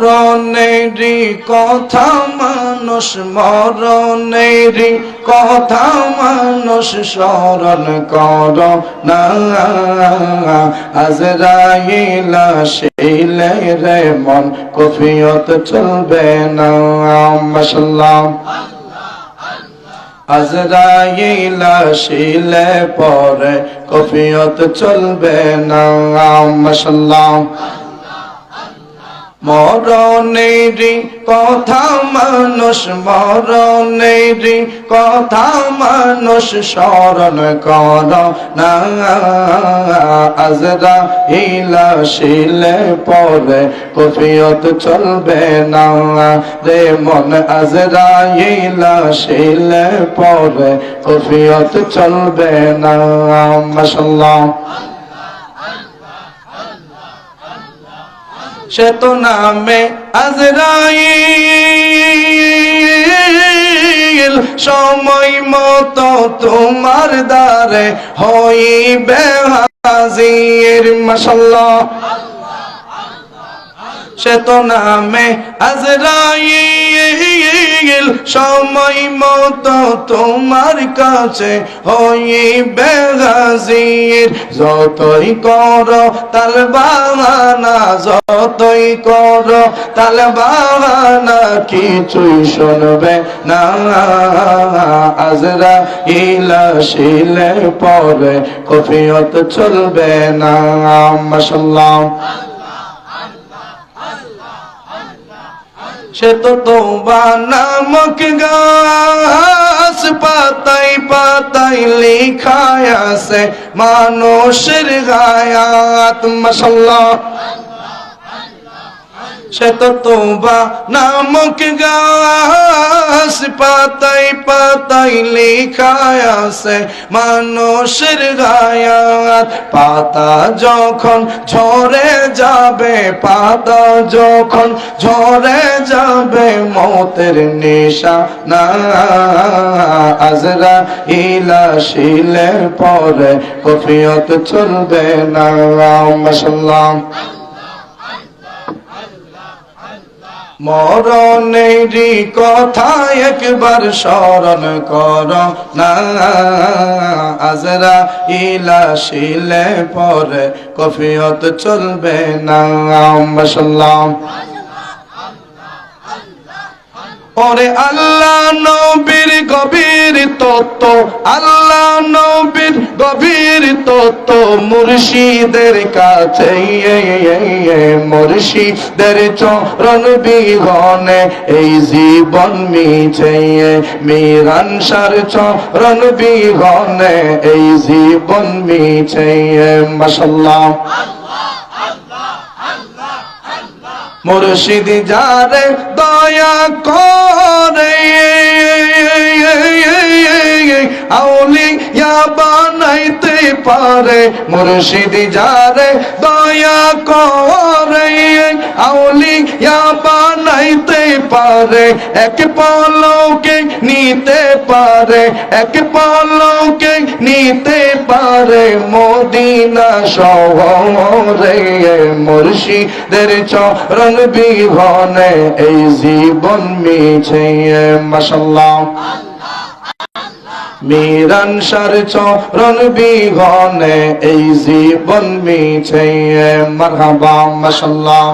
মরণেরই কথা মানুষ মরণেরই কথা মানুষ, স্মরণ কর না। আজরাইলা শিলে রে মন, কফিয়ত চলবে না। মাসাল্লাহ আজরাইলা শিলে পরে কফিয়ত চলবে না। মাসাল্লাহ মরণেরই কথা মানুষ মরণেরই কথা মানুষ স্মরণ কর না। আজরা হিলা শিলে পরে কফিয়ত চলবে না। রে মন আজরা হিলা শিলে পরে কফিয়ত চলবে না। মাসাল্লাহ সে তো নামে আজরাইল। সময় মতো তোমার দ্বারে হইবে হাজির মাসাল্লাহ সে তো নামে আজরাইল, সময় মতো তোমার কাছে হইবে হাজির যতই করো, তাল বাহানা, যতই কর, তাল বাহানা কিছুই শুনবে না। আজরা ইলা শিলে পরে কফিয়ত চলবে না মাসাল্লাহ সে তো তোমা নামক গাছ পাতাই পাতাই লিখায় আছে মানুষের গায়াত মশাল্লাহ। সে তো তোবা নামক গাছ পাতাই পাতাই লেখায় আছে, মানুষের গায়াত। পাতা যখন ঝরে যাবে, পাতা যখন ঝরে যাবে, মতের নেশা না। আজরা ইলা শিলের পরে কফিয়ত চলবে না মাসাল্লাহ মরণেরই কথা একবার স্মরণ কর না। আজরা ইলা শিলে পরে কফিয়ত চলবে না। মাসাল্লাহ ওরে আল্লাহ নবীর গভীর তত্ত্ব, আল্লাহ নবীর গভীর তত্ত্ব, মুর্শিদের কাছে মুর্শিদের চরণ বিহনে এই জীবন মিছে মিরান সার চরণ বিহনে এই জীবন মিছে মাসাল্লাহ মুর্শিদ যারে দয়া করে। পারে, মুর্শিদ যারে দয়া করে, আউলিয়া বানাইতে পারে, এক পলকে নিতে পারে, এক পলকে নিতে পারে, মদিনা শহরে মুর্শিদের চরণ বিহনে এই জীবন মিছে মাসাল্লাহ মিরান সার চরণ বিঘনে এই জীবন মিছে মারহাবা মাসাল্লাহ